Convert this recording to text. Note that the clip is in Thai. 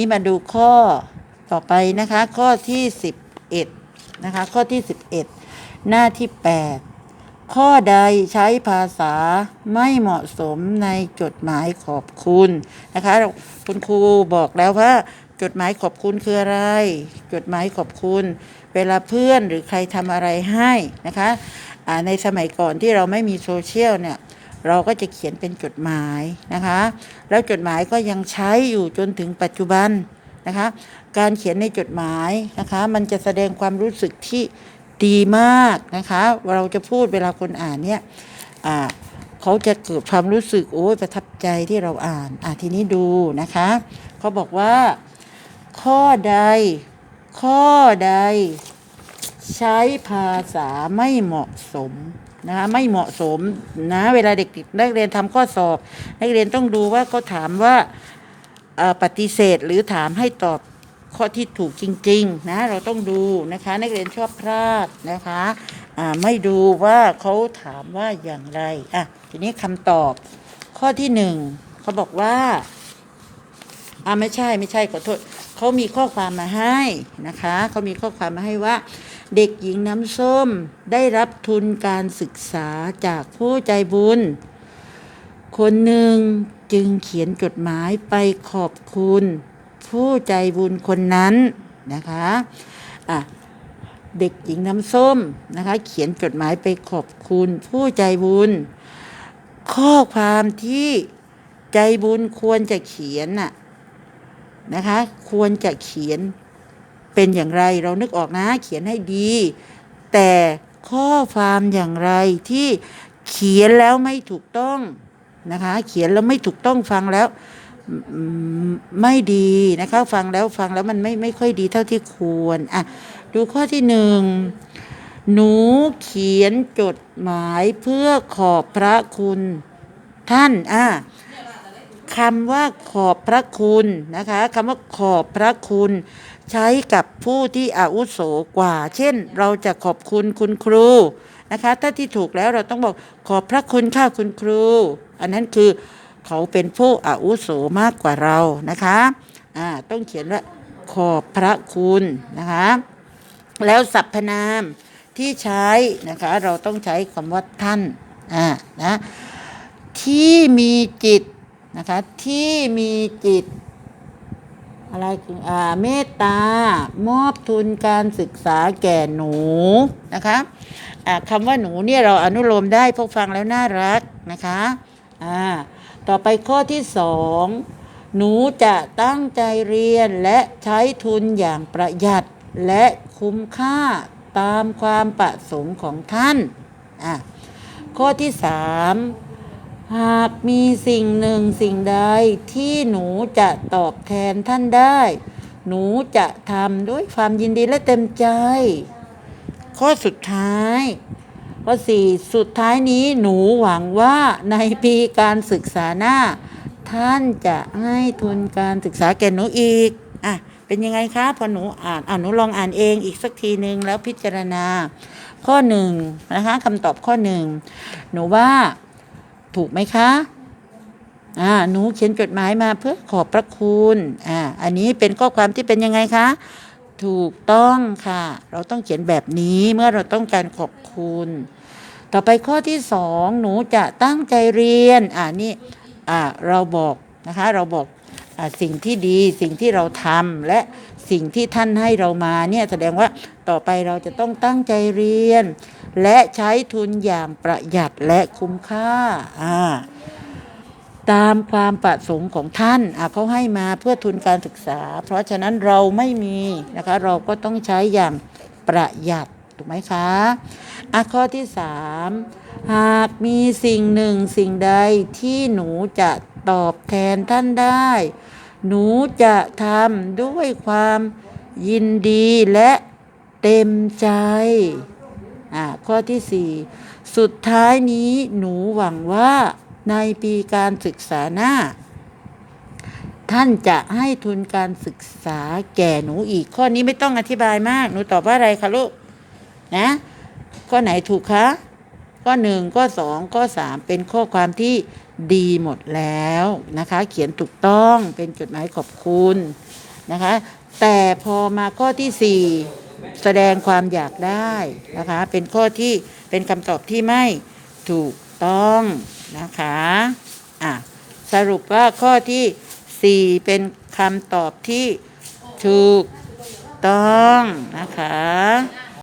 นี้มาดูข้อต่อไปนะคะ ข้อที่ 11 นะคะ ข้อที่ 11 หน้าที่ 8 ข้อใดใช้ภาษาไม่เหมาะสมในจดหมายขอบคุณนะคะ คุณครูบอกแล้วว่า จดหมายขอบคุณคืออะไร จดหมายขอบคุณ เวลาเพื่อนหรือใครทำอะไรให้นะคะในสมัยก่อนที่เราไม่มีโซเชียลเนี่ย เราก็จะเขียนเป็นจดหมายนะคะ แล้วจดหมายก็ยังใช้อยู่จนถึงปัจจุบันนะคะ การเขียนในจดหมายนะคะ มันจะแสดงความรู้สึกที่ดีมากนะคะ เราจะพูดเวลาคนอ่านเนี่ยเขาจะเกิดความรู้สึกโอ้ยประทับใจที่เราอ่านอะทีนี้ดูนะคะเขาบอกว่า ข้อใด ข้อใด ใช้ภาษาไม่เหมาะสม นะคะไม่เหมาะสมนะเวลาเด็กๆนักเรียนทำข้อสอบ นักเรียนต้องดูว่าเขาถามว่าปฏิเสธหรือถามให้ตอบข้อที่ถูกจริง ๆ นะ เราต้องดูนะคะ นักเรียนชอบพลาดนะคะไม่ดูว่าเขาถามว่าอย่างไรอะทีนี้คำตอบข้อที่หนึ่งเขาบอกว่าอ่าไม่ใช่ไม่ใช่ขอโทษเขามีข้อความมาให้นะคะเขามีข้อความมาให้ว่า เด็กหญิงน้ำส้มได้รับทุนการศึกษาจากผู้ใจบุญ คนหนึ่งจึงเขียนจดหมายไปขอบคุณ ผู้ใจบุญคนนั้นนะคะะเด็กหญิงน้ำส้มนะคะ เขียนจดหมายไปขอบคุณผู้ใจบุญ ข้อความที่ใจบุญควรจะเขียนน่ะนะคะ ควรจะเขียน เป็นอย่างไรเรานึกออกนะเขียนให้ดี แต่ข้อความอย่างไรที่เขียนแล้วไม่ถูกต้องนะคะ เขียนแล้วไม่ถูกต้องฟังแล้วไม่ดีนะคะฟังแล้วฟังแล้วมันไม่ไม่ค่อยดีเท่าที่ควรอะดูข้อที่หนึ่งหนูเขียนจดหมายเพื่อขอบพระคุณท่านอะ คำว่าขอบพระคุณนะคะคำว่าขอบพระคุณ ใช้กับผู้ที่อาวุโสกว่า เช่น เราจะขอบคุณคุณครูนะคะ ถ้าที่ถูกแล้วเราต้องบอกขอบพระคุณค่ะคุณครู อันนั้นคือเขาเป็นผู้อาวุโสมากกว่าเรานะคะอ่าต้องเขียนว่าขอบพระคุณนะคะ แล้วสรรพนามที่ใช้นะคะ เราต้องใช้คำว่าท่านอ่านะที่มีจิต นะคะที่มีจิตอะไรคืออ่าเมตตามอบทุนการศึกษาแก่หนูนะคะอ่าคำว่าหนูเนี่ยเราอนุโลมได้พวกฟังแล้วน่ารักนะคะอ่าต่อไปข้อที่สองหนูจะตั้งใจเรียนและใช้ทุนอย่างประหยัดและคุ้มค่าตามความประสงค์ของท่านอะข้อที่สาม หากมีสิ่งหนึ่งสิ่งใดที่หนูจะตอบแทนท่านได้ หนูจะทำด้วยความยินดีและเต็มใจ ข้อสุดท้ายข้อสี่สุดท้ายนี้หนูหวังว่าในปีการศึกษาหน้า ท่านจะให้ทุนการศึกษาแก่หนูอีกอะเป็นยังไงคะพอหนูอ่านอ่าหนูลองอ่านเองอีกสักทีหนึ่งแล้วพิจารณา ข้อหนึ่งนะคะคำตอบข้อหนึ่งหนูว่า ถูกไหมคะอ่าหนูเขียนจดหมายมาเพื่อขอบพระคุณอ่าอันนี้เป็นข้อความที่เป็นยังไงคะ ถูกต้องค่ะ เราต้องเขียนแบบนี้เมื่อเราต้องการขอบคุณ ต่อไปข้อที่สองหนูจะตั้งใจเรียนอ่านี่อ่าเราบอกนะคะ เราบอก สิ่งที่ดีสิ่งที่เราทำและสิ่งที่ท่านให้เรามาเนี่ยแสดงว่าต่อไปเราจะต้องตั้งใจเรียน และใช้ทุนอย่างประหยัดและคุ้มค่าอ่าตามความประสงค์ของท่านเขาให้มาเพื่อทุนการศึกษา เพราะฉะนั้นเราไม่มีนะคะเราก็ต้องใช้อย่างประหยัดถูกไหมคะอะข้อที่สามหากมีสิ่งหนึ่งสิ่งใดที่หนูจะตอบแทนท่านได้ หนูจะทำด้วยความยินดีและเต็มใจอ่าข้อที่สี่สุดท้ายนี้หนูหวังว่าในปีการศึกษาหน้า ท่านจะให้ทุนการศึกษาแก่หนูอีก ข้อนี้ไม่ต้องอธิบายมาก หนูตอบว่าอะไรคะลูกนะข้อไหนถูกคะ ข้อหนึ่งข้อสองข้อสามเป็นข้อความที่ ดีหมดแล้วนะคะ เขียนถูกต้องเป็นจดหมายขอบคุณนะคะ แต่พอมาข้อที่สี่แสดงความอยากได้นะคะ เป็นข้อที่เป็นคำตอบที่ไม่ถูกต้องนะคะอะสรุปว่าข้อที่สี่เป็นคำตอบที่ถูกต้องนะคะ